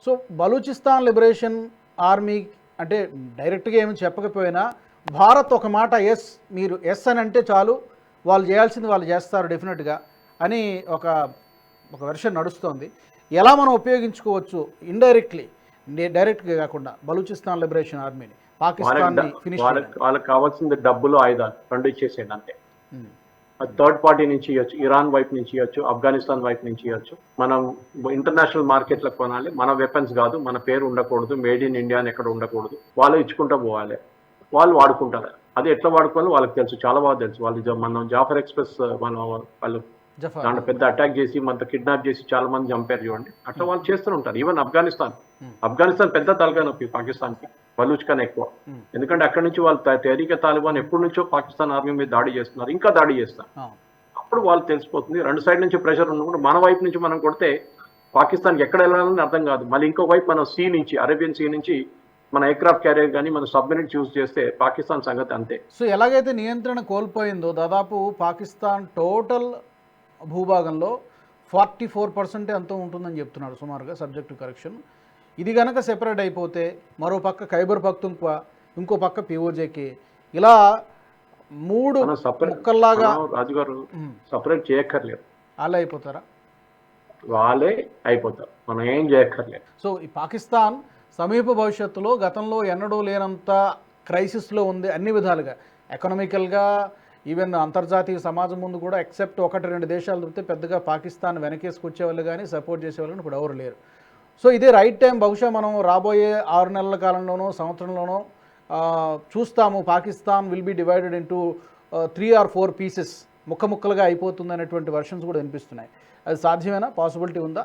Speaker 1: సో బలూచిస్తాన్ లిబరేషన్ ఆర్మీ అంటే డైరెక్ట్గా ఏమి చెప్పకపోయినా భారత్ ఒక మాట ఎస్ మీరు ఎస్ అని అంటే చాలు. వాళ్ళు చేయాల్సింది వాళ్ళు చేస్తారు డెఫినెట్గా. అని ఒక ఒక వెర్షన్ నడుస్తోంది. ఎలా మనం ఉపయోగించుకోవచ్చు? ఇండైరెక్ట్లీ డైరెక్ట్గా కాకుండా బలూచిస్తాన్ లిబరేషన్ ఆర్మీని ఫినిష్
Speaker 2: వాళ్ళకి కావాల్సింది డబ్బులు ఆయుధాలు రెండు ఇచ్చేసేయండి అంతే. థర్డ్ పార్టీ నుంచి ఇవ్వచ్చు ఇరాన్ వైపు నుంచి ఇవ్వచ్చు ఆఫ్ఘనిస్తాన్ వైపు నుంచి ఇవ్వచ్చు మనం ఇంటర్నేషనల్ మార్కెట్లకు కొనాలి. మన వెపన్స్ కాదు మన పేరు ఉండకూడదు మేడ్ ఇన్ ఇండియా అని ఎక్కడ ఉండకూడదు. వాళ్ళు ఇచ్చుకుంటూ పోవాలి. వాళ్ళు వాడుకుంటారు. అది ఎట్లా వాడుకోవాలో వాళ్ళకి తెలుసు చాలా బాగా తెలుసు. వాళ్ళు మనం జాఫర్ ఎక్స్ప్రెస్ మనం వాళ్ళు దాంట్లో పెద్ద అటాక్ చేసి మన కిడ్నాప్ చేసి చాలా మంది చంపారు చూడండి. అట్లా వాళ్ళు చేస్తూ ఉంటారు. ఈవెన్ ఆఫ్ఘనిస్తాన్. ఆఫ్ఘనిస్తాన్ పెద్ద తలగా నొప్పి పాకిస్తాన్కి. బలూచ్ కన్నా ఎక్కువ.
Speaker 1: Hmm.
Speaker 2: ఎందుకంటే అక్కడ నుంచి వాళ్ళు త- తెహరీకే తాలిబాన్ ఎప్పటి నుంచో పాకిస్తాన్ ఆర్మీ మీద దాడి చేస్తున్నారు. ఇంకా దాడి చేస్తారు. అప్పుడు వాళ్ళు తెలిసిపోతుంది. రెండు సైడ్ నుంచి ప్రెషర్ ఉన్నప్పుడు మన వైపు నుంచి మనం కొడితే పాకిస్తాన్కి ఎక్కడ వెళ్ళాలని అర్థం కాదు. మళ్ళీ ఇంకో వైపు మనం సీ నుంచి అరేబియన్ సీ నుంచి మన ఎయిర్క్రాఫ్ట్ క్యారియర్ కానీ మన సబ్మెరిన్ చూస్ చేస్తే పాకిస్తాన్ సంగతి అంతే.
Speaker 1: సో ఎలాగైతే నియంత్రణ కోల్పోయిందో దాదాపు పాకిస్తాన్ టోటల్ భూభాగంలో ఫార్టీ ఫోర్ పర్సెంటే ఎంతో ఉంటుందని చెప్తున్నారు సుమారుగా సబ్జెక్ట్ కరెక్షన్. ఇది గనక సెపరేట్ అయిపోతే మరో పక్క ఖైబర్ పఖ్తుంక్వా ఇంకో పక్క పిఓజేకి ఇలా మూడు ముక్కల్లాగా
Speaker 2: రాజుగారు సపరేట్ చేయక్కర్లేదు.
Speaker 1: అలా అయిపోతారా?
Speaker 2: వాళ్ళే అయిపోతారు. మనం ఏం చేయక్కర్లేదు.
Speaker 1: సో ఈ పాకిస్తాన్ సమీప భవిష్యత్తులో గతంలో ఎన్నడూ లేనంత క్రైసిస్లో ఉంది అన్ని విధాలుగా. ఎకనామికల్గా ఈవెన్ అంతర్జాతీయ సమాజం ముందు కూడా ఎక్సెప్ట్ ఒకటి రెండు దేశాలు తప్పితే పెద్దగా పాకిస్తాన్ వెనకేసుకొచ్చే వాళ్ళు కానీ సపోర్ట్ చేసేవాళ్ళు ఇప్పుడు ఎవరు లేరు. సో ఇదే రైట్ టైం. బహుశా మనం రాబోయే ఆరు నెలల కాలంలోనో సంవత్సరంలోనో చూస్తాము Pakistan will be divided into three or four pieces ముక్క ముక్కలుగా అయిపోతుంది అనేటువంటి వర్షన్స్ కూడా వినిపిస్తున్నాయి. అది సాధ్యమేనా? పాసిబిలిటీ ఉందా?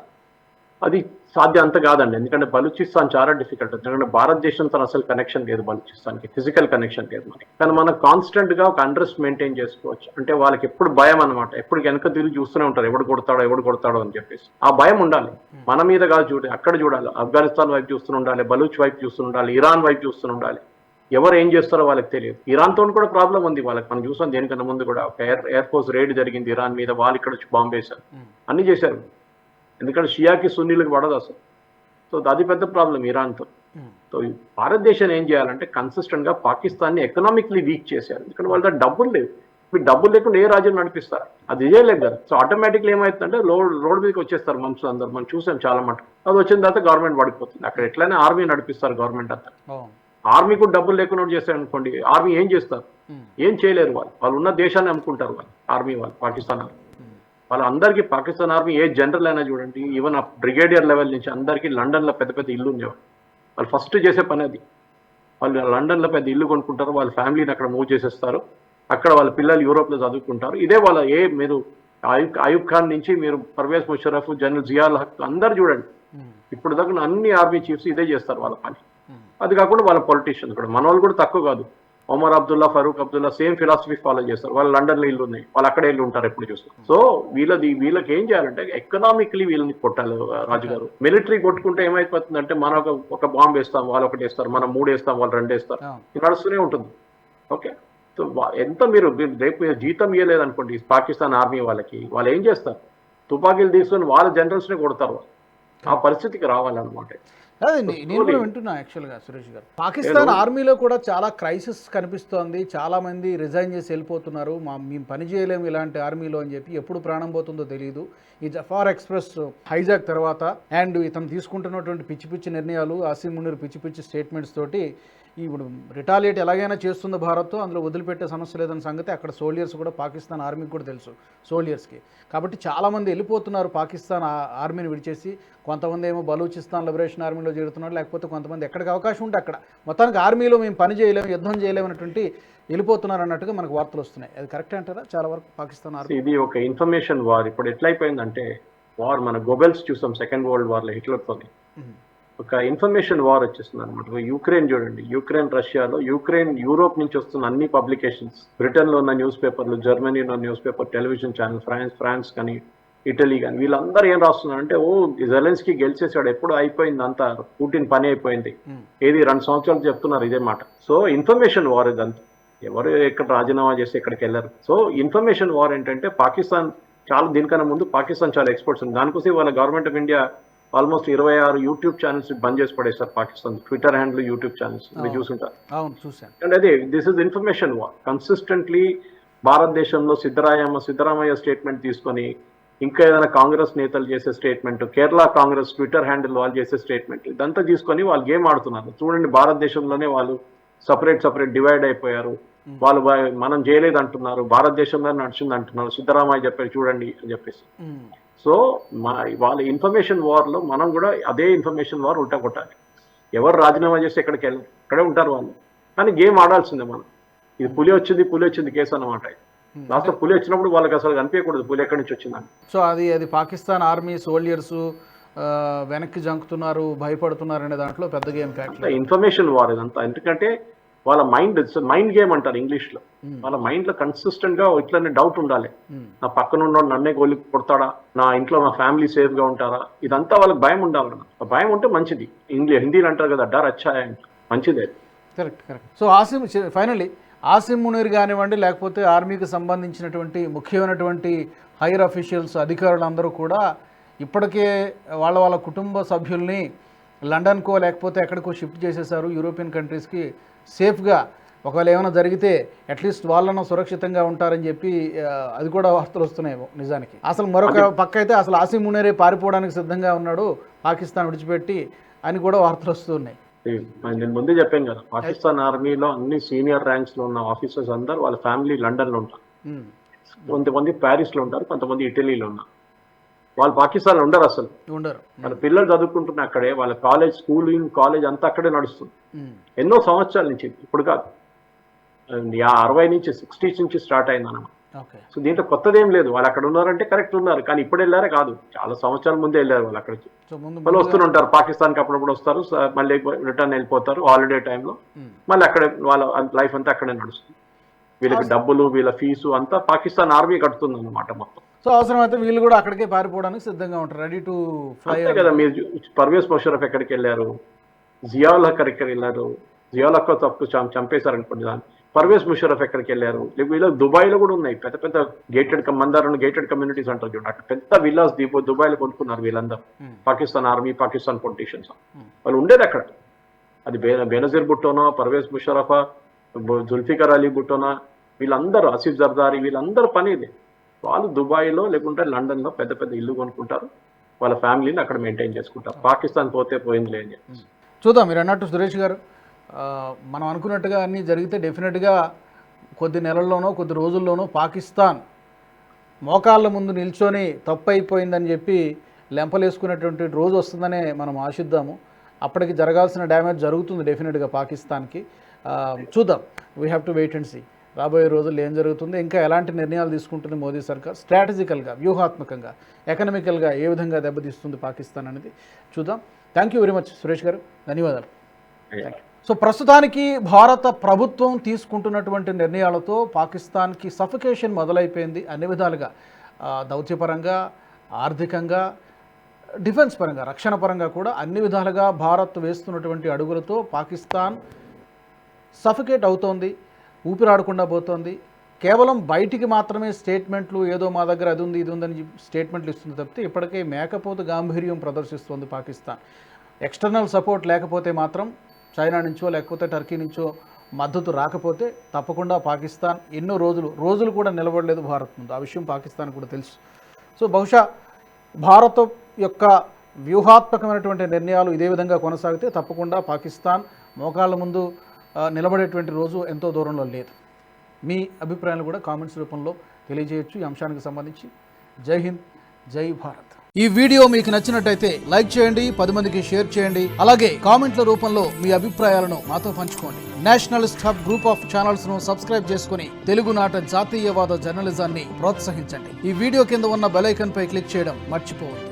Speaker 2: అది సాధ్యం అంత కాదండి. ఎందుకంటే బలూచిస్తాన్ చాలా డిఫికల్ట్ ఎందుకంటే భారతదేశంతో అసలు కనెక్షన్ లేదు బలూచిస్తాన్కి. ఫిజికల్ కనెక్షన్ లేదు మనకి. కానీ మనం కాన్స్టెంట్గా ఒక అండర్స్ట్ మెయింటైన్ చేసుకోవచ్చు. అంటే వాళ్ళకి ఎప్పుడు భయం అనమాట ఎప్పుడు వెనక తిరిగి చూస్తూనే ఉంటారు. ఎవడు కొడతాడో ఎవడు కొడతాడో అని చెప్పేసి. ఆ భయం ఉండాలి. మన మీద కాదు చూడాలి అక్కడ చూడాలి. ఆఫ్ఘనిస్తాన్ వైపు చూస్తూ ఉండాలి. బలూచ్ వైపు చూస్తూ ఉండాలి. ఇరాన్ వైపు చూస్తూ ఉండాలి. ఎవరు ఏం చేస్తారో వాళ్ళకి తెలియదు. ఇరాన్తో కూడా ప్రాబ్లం ఉంది వాళ్ళకి. మనం చూసాం దేనికన్నా ముందు కూడా ఒక ఎయిర్ ఎయిర్ ఫోర్స్ రైడ్ జరిగింది ఇరాన్ మీద. వాళ్ళు ఇక్కడ వచ్చి బాంబు వేశారు. అన్ని చేశారు. ఎందుకంటే షియాకి సున్నీలకు పడదు అసలు. సో అది పెద్ద ప్రాబ్లం ఇరాన్తో. సో ఈ భారతదేశం ఏం చేయాలంటే కన్సిస్టెంట్గా పాకిస్తాన్ని ఎకనామిక్లీ వీక్ చేశారు ఎందుకంటే వాళ్ళ దగ్గర డబ్బులు లేవు. మీకు డబ్బులు లేకుండా ఏ రాజ్యం నడిపిస్తారు? అది చేయలేదు కదా. సో ఆటోమేటిక్లీ ఏమవుతుందంటే రోడ్ రోడ్ మీదకి వచ్చేస్తారు మనుషులు అందరు. మనం చూసాం చాలా మటుకు. అది వచ్చిన తర్వాత గవర్నమెంట్ పడిపోతుంది. అక్కడ ఎట్లయినా ఆర్మీ నడిపిస్తారు గవర్నమెంట్ అంతా. ఆర్మీ కూడా డబ్బులు లేకుండా చేస్తారు అనుకోండి ఆర్మీ ఏం చేస్తారు?
Speaker 1: ఉమ్,
Speaker 2: ఏం చేయలేరు వాళ్ళు. వాళ్ళు ఉన్న దేశాన్ని అమ్ముకుంటారు వాళ్ళు ఆర్మీ వాళ్ళు పాకిస్తాన్ వాళ్ళ. అందరికీ పాకిస్తాన్ ఆర్మీ ఏ జనరల్ అయినా చూడండి ఈవెన్ ఆ బ్రిగేడియర్ లెవెల్ నుంచి అందరికీ లండన్లో పెద్ద పెద్ద ఇల్లు ఉండేవారు వాళ్ళు ఫస్ట్ చేసే పని అది. వాళ్ళు లండన్లో పెద్ద ఇల్లు కొనుక్కుంటారు వాళ్ళ ఫ్యామిలీని అక్కడ మూవ్ చేసేస్తారు. అక్కడ వాళ్ళ పిల్లలు యూరోప్లో చదువుకుంటారు. ఇదే వాళ్ళ ఏ మీరు అయూబ్ అయూబ్ ఖాన్ నుంచి మీరు పర్వేజ్ ముషరఫ్ జనరల్ జియాల్ హక్ అందరు చూడండి.
Speaker 1: ఉమ్,
Speaker 2: ఇప్పుడు దాకా అన్ని ఆర్మీ చీఫ్స్ ఇదే చేస్తారు వాళ్ళ పని.
Speaker 1: ఉమ్.
Speaker 2: అది కాకుండా వాళ్ళ పొలిటీషియన్స్ కూడా. మన వాళ్ళు కూడా తక్కువ కాదు. Omar Abdullah Farooq Abdullah same philosophy follow చేస్తారు. వాళ్ళు లండన్లో ఇల్లు ఉన్నాయి. వాళ్ళు అక్కడే ఇల్లు ఉంటారు ఎప్పుడు చూస్తారు సో వీళ్ళది వీళ్ళకి ఏం చేయాలంటే ఎకనామికలీ వీళ్ళని కొట్టాలి రాజు గారు మిలిటరీ కొట్టుకుంటే ఏమైపోతుందంటే మనం ఒక ఒక బాంబు వేస్తాం వాళ్ళు ఒకటి వేస్తారు మనం మూడు వేస్తాం వాళ్ళు రెండు వేస్తారు. నడుస్తూనే ఉంటుంది. ఓకే? సో ఎంత మీరు రేపు జీతం ఇవ్వలేదు అనుకోండి పాకిస్తాన్ ఆర్మీ వాళ్ళకి వాళ్ళు ఏం చేస్తారు? తుపాకీలు తీసుకొని వాళ్ళ జనరల్స్ని కొడతారు వాళ్ళు. ఆ పరిస్థితికి రావాలన్నమాట.
Speaker 1: నేను కూడా వింటున్నా యాక్చువల్గా సురేష్ గారు. పాకిస్తాన్ ఆర్మీలో కూడా చాలా క్రైసిస్ కనిపిస్తోంది. చాలా మంది రిజైన్ చేసి వెళ్ళిపోతున్నారు. మా మేము పని చేయలేము ఇలాంటి ఆర్మీలో అని చెప్పి ఎప్పుడు ప్రాణం పోతుందో తెలియదు ఈ జఫార్ ఎక్స్ప్రెస్ హైజాక్ తర్వాత అండ్ ఇతను తీసుకుంటున్నటువంటి పిచ్చి పిచ్చి నిర్ణయాలు ఆసిమ్ మునీర్ పిచ్చి పిచ్చి స్టేట్మెంట్స్ తోటి ఇప్పుడు రిటాలియేట్ ఎలాగైనా చేస్తుంది భారత్ అందులో వదిలిపెట్టే సమస్య లేదన్న సంగతి అక్కడ సోల్జర్స్ కూడా పాకిస్తాన్ ఆర్మీకి కూడా తెలుసు సోల్జర్స్కి కాబట్టి చాలామంది వెళ్ళిపోతున్నారు పాకిస్తాన్ ఆర్మీని విడిచేసి. కొంతమంది ఏమో బలూచిస్తాన్ లిబరేషన్ ఆర్మీలో చేరుతున్నారు లేకపోతే కొంతమంది ఎక్కడికి అవకాశం ఉంటే అక్కడ. మొత్తానికి ఆర్మీలో మేము పని చేయలేము యుద్ధం చేయలేము అనేటువంటి వెళ్ళిపోతున్నారు అన్నట్టుగా మనకు వార్తలు వస్తున్నాయి. అది కరెక్ట్ అంటారా? చాలా వరకు పాకిస్తాన్ ఆర్మీ
Speaker 2: ఇది ఒక ఇన్ఫర్మేషన్ వార్ ఇప్పుడు ఎట్లయిపోయిందంటే వార్ మన గొబెల్స్ చూసాం సెకండ్ వరల్డ్ వార్లో హిట్లర్తో
Speaker 1: మ్మ్.
Speaker 2: ఒక ఇన్ఫర్మేషన్ వార్ వచ్చేస్తుంది అనమాట యూక్రెయిన్ చూడండి. యూక్రెయిన్ రష్యాలో యూక్రెయిన్ యూరోప్ నుంచి వస్తున్న అన్ని పబ్లికేషన్స్ బ్రిటన్లో ఉన్న న్యూస్ పేపర్లు జర్మనీలో news paper television channel France France కానీ ఇటలీ కానీ వీళ్ళందరూ ఏం రాస్తున్నారంటే ఓ జెలెన్స్కి గెలిచేసాడు ఎప్పుడు అయిపోయింది అంతా. పుటిన్ పని అయిపోయింది. ఏది రెండు సంవత్సరాలు చెప్తున్నారు ఇదే మాట. సో ఇన్ఫర్మేషన్ వార్ ఇదంతా. ఎవరు ఎక్కడ రాజీనామా చేసి ఎక్కడికి వెళ్ళరు. సో ఇన్ఫర్మేషన్ వార్ ఏంటంటే పాకిస్తాన్ చాలా దీనికన్నా ముందు పాకిస్తాన్ చాలా ఎక్స్పర్ట్స్ ఉంది. దానికోసం వాళ్ళ గవర్నమెంట్ ఆఫ్ ఇండియా ఆల్మోస్ట్ ఇరవై ఆరు యూట్యూబ్ ఛానల్స్ బంద్ చేసి పడేస్తారు Pakistan Twitter handle YouTube channels. మీరు చూసుంటారు
Speaker 1: అవును
Speaker 2: అండ్ అదే this is information war consistently భారతదేశంలో సిద్ధరామయ్య సిద్ధరామయ్య స్టేట్మెంట్ తీసుకొని ఇంకా ఏదైనా కాంగ్రెస్ నేతలు చేసే statement Kerala Congress Twitter handle వాళ్ళు చేసే స్టేట్మెంట్ ఇదంతా తీసుకొని వాళ్ళు గేమ్ ఆడుతున్నారు. చూడండి భారతదేశంలోనే వాళ్ళు సపరేట్ సపరేట్ డివైడ్ అయిపోయారు. వాళ్ళు మనం చేయలేదు అంటున్నారు భారతదేశంలో నడిచింది అంటున్నారు సిద్ధరామయ్య చెప్పారు చూడండి అని చెప్పేసి. సో మా వాళ్ళ ఇన్ఫర్మేషన్ వార్లో మనం కూడా అదే ఇన్ఫర్మేషన్ వార్ ఉల్టా కొట్టాలి ఎవరు రాజీనామా చేసి ఎక్కడికి వెళ్ళరు? ఇక్కడే ఉంటారు వాళ్ళు. కానీ గేమ్ ఆడాల్సిందే మనం. ఇది పులి వచ్చింది పులి వచ్చింది కేసు అన్నమాట లాస్ట్ పులి వచ్చినప్పుడు వాళ్ళకి అసలు కనిపించకూడదు పులి ఎక్కడి నుంచి వచ్చిందని.
Speaker 1: సో అది అది పాకిస్తాన్ ఆర్మీ సోల్జర్స్ వెనక్కి జంకుతున్నారు భయపడుతున్నారు అనే దాంట్లో పెద్దగా లేదు
Speaker 2: ఇన్ఫర్మేషన్ వార్ ఇదంతా. ఎందుకంటే వాళ్ళ మైండ్ మైండ్ గేమ్ అంటారు ఇంగ్లీష్లో.
Speaker 1: Hmm.
Speaker 2: వాళ్ళ మైండ్లో కన్సిస్టెంట్గా ఇట్లనే డౌట్ ఉండాలి.
Speaker 1: ఉమ్,
Speaker 2: నా పక్కన ఉన్నోడు నన్నే గోలి కొడతాడా? నా ఇంట్లో నా ఫ్యామిలీ సేఫ్గా ఉంటారా? ఇదంతా వాళ్ళకి భయం ఉండాలి ఆ భయం ఉంటే మంచిది. ఇంగ్లీష్ హిందీలో అంటారు కదా డర్ అచ్చా మంచిదే.
Speaker 1: Correct correct so Asim finally Asim Munir కానివ్వండి లేకపోతే ఆర్మీకి సంబంధించినటువంటి ముఖ్యమైనటువంటి హైయర్ అఫీషియల్స్ అధికారులందరూ కూడా ఇప్పటికే వాళ్ళ వాళ్ళ కుటుంబ సభ్యుల్ని లండన్కో లేకపోతే ఎక్కడికో షిఫ్ట్ చేసేసారు యూరోపియన్ కంట్రీస్కి. సేఫ్గా ఒకవేళ ఏమైనా జరిగితే అట్లీస్ట్ వాళ్ళను సురక్షితంగా ఉంటారని చెప్పి అది కూడా వార్తలు వస్తున్నాయి నిజానికి. అసలు మరొక పక్క అయితే అసలు ఆసిమ్ మునేరే పారిపోవడానికి సిద్ధంగా ఉన్నాడు పాకిస్తాన్ విడిచిపెట్టి అని కూడా వార్తలు వస్తున్నాయి.
Speaker 2: నేను ముందే చెప్పాను కదా పాకిస్తాన్ ఆర్మీలో అన్ని సీనియర్ ర్యాంక్స్లో ఉన్న ఆఫీసర్స్ అందరు వాళ్ళ ఫ్యామిలీ లండన్లో ఉంటారు కొంతమంది ప్యారిస్లో ఉంటారు కొంతమంది ఇటలీలో ఉన్నారు. వాళ్ళు పాకిస్తాన్లో ఉండరు అసలు.
Speaker 1: ఉండరు.
Speaker 2: వాళ్ళ పిల్లలు చదువుకుంటున్న అక్కడే వాళ్ళ కాలేజ్ స్కూలింగ్ కాలేజ్ అంతా అక్కడే నడుస్తుంది. ఎన్నో సంవత్సరాల నుంచి ఇప్పుడు కాదు. అరవై నుంచి సిక్స్టీస్ నుంచి స్టార్ట్ అయింది అన్నమాట
Speaker 1: ఓకే.
Speaker 2: సో దీంట్లో కొత్తదేం లేదు. వాళ్ళు అక్కడ ఉన్నారంటే కరెక్ట్ ఉన్నారు కానీ ఇప్పుడు వెళ్ళారే కాదు. చాలా సంవత్సరాల ముందే వెళ్ళారు వాళ్ళు అక్కడికి. వాళ్ళు వస్తుంటారు పాకిస్తాన్కి అప్పుడప్పుడు వస్తారు. మళ్ళీ రిటర్న్ వెళ్ళిపోతారు హాలిడే టైంలో. మళ్ళీ అక్కడే వాళ్ళ లైఫ్ అంతా అక్కడే నడుస్తుంది. వీళ్ళకి డబ్బులు వీళ్ళ ఫీజు అంతా పాకిస్తాన్ ఆర్మీ కడుతుంది అన్నమాట మొత్తం.
Speaker 1: సో అవసరమైతే వీళ్ళు కూడా అక్కడికే పారిపోవడానికి సిద్ధంగా ఉంటారు రెడీ టు ఫ్లై
Speaker 2: కదా మీరు పర్వేజ్ ముషరఫ్ ఎక్కడికి వెళ్ళారు? జియావుల్ హక్ ఎక్కడికి వెళ్ళారు? జియావుల్ హక్ తప్పు చం- చంపేశారు అనుకోండి దాన్ని. పర్వేజ్ ముషరఫ్ ఎక్కడికి వెళ్ళారు? వీళ్ళు దుబాయ్లో కూడా ఉన్నాయి. పెద్ద పెద్ద గేటెడ్ మందారం గేటెడ్ కమ్యూనిటీస్ అంటారు చూడండి అక్కడ పెద్ద విల్లాస్ దీపో దుబాయ్లో కొనుక్కున్నారు వీళ్ళందరూ. పాకిస్తాన్ ఆర్మీ పాకిస్తాన్ పొలిటీషియన్స్ వాళ్ళు ఉండేది అక్కడ. అది బెనజీర్ భుట్టోనో పర్వేజ్ ముషరఫా జుల్ఫికర్ అలీ భుట్టోనా వీళ్ళందరూ ఆసిఫ్ జర్దారి వీళ్ళందరూ పని ఇది. వాళ్ళు దుబాయ్లో లేకుంటే లండన్లో పెద్ద పెద్ద ఇల్లు కొనుక్కుంటారు. వాళ్ళ ఫ్యామిలీని అక్కడ మెయింటైన్ చేసుకుంటారు. పాకిస్తాన్ పోతే పోయింది అని చెప్పి.
Speaker 1: చూద్దాం మీరు అన్నట్టు సురేష్ గారు మనం అనుకున్నట్టుగా అన్నీ జరిగితే డెఫినెట్గా కొద్ది నెలల్లోనో కొద్ది రోజుల్లోనో పాకిస్తాన్ మోకాళ్ళ ముందు నిల్చొని తప్పు అయిపోయిందని చెప్పి లెంపలేసుకునేటువంటి రోజు వస్తుందనే మనం ఆశిద్దాము. అప్పటికి జరగాల్సిన డ్యామేజ్ జరుగుతుంది డెఫినెట్గా పాకిస్తాన్కి. చూద్దాం. We have to wait and see రాబోయే రోజుల్లో ఏం జరుగుతుంది ఇంకా ఎలాంటి నిర్ణయాలు తీసుకుంటుంది మోదీ సర్కార్? స్ట్రాటజికల్గా వ్యూహాత్మకంగా ఎకనామికల్గా ఏ విధంగా దెబ్బతీస్తుంది పాకిస్తాన్ అనేది చూద్దాం. Thank you very much Suresh garu. ధన్యవాదాలు. సో ప్రస్తుతానికి భారత ప్రభుత్వం తీసుకుంటున్నటువంటి నిర్ణయాలతో పాకిస్తాన్కి సఫికేషన్ మొదలైపోయింది అన్ని విధాలుగా. దౌత్యపరంగా ఆర్థికంగా డిఫెన్స్ పరంగా రక్షణ పరంగా కూడా అన్ని విధాలుగా భారత్ వేస్తున్నటువంటి అడుగులతో పాకిస్తాన్ సఫికేట్ అవుతోంది. ఊపిరాడకుండా పోతోంది. కేవలం బయటికి మాత్రమే స్టేట్మెంట్లు ఏదో మా దగ్గర అది ఉంది ఇది ఉందని స్టేట్మెంట్లు ఇస్తుంది తప్పితే ఇప్పటికే మేకపోతు గాంభీర్యం ప్రదర్శిస్తోంది పాకిస్తాన్. ఎక్స్టర్నల్ సపోర్ట్ లేకపోతే మాత్రం చైనా నుంచో లేకపోతే టర్కీ నుంచో మద్దతు రాకపోతే తప్పకుండా పాకిస్తాన్ ఎన్నో రోజులు రోజులు కూడా నిలబడలేదు భారత్ ముందు. ఆ విషయం పాకిస్తాన్ కూడా తెలుసు. సో బహుశా భారత్ యొక్క వ్యూహాత్మకమైనటువంటి నిర్ణయాలు ఇదే విధంగా కొనసాగితే తప్పకుండా పాకిస్తాన్ మోకాళ్ళ ముందు నిలబడేటువంటి రోజు ఎంతో దూరంలో లేదు. మీ అభిప్రాయాలు కూడా కామెంట్స్ రూపంలో తెలియజేయొచ్చు. ఈ అంశానికి సంబంధించి జై హింద్ జై భారత్. ఈ వీడియో మీకు నచ్చినట్టయితే లైక్ చేయండి పది మందికి షేర్ చేయండి. అలాగే కామెంట్ల రూపంలో మీ అభిప్రాయాలను మాతో పంచుకోండి. నేషనలిస్ట్ హబ్ గ్రూప్ ఆఫ్ ఛానల్స్ను సబ్స్క్రైబ్ చేసుకుని తెలుగునాట జాతీయవాద జర్నలిజాన్ని ప్రోత్సహించండి. ఈ వీడియో కింద ఉన్న బెలైకన్ పై క్లిక్ చేయడం మర్చిపోవద్దు.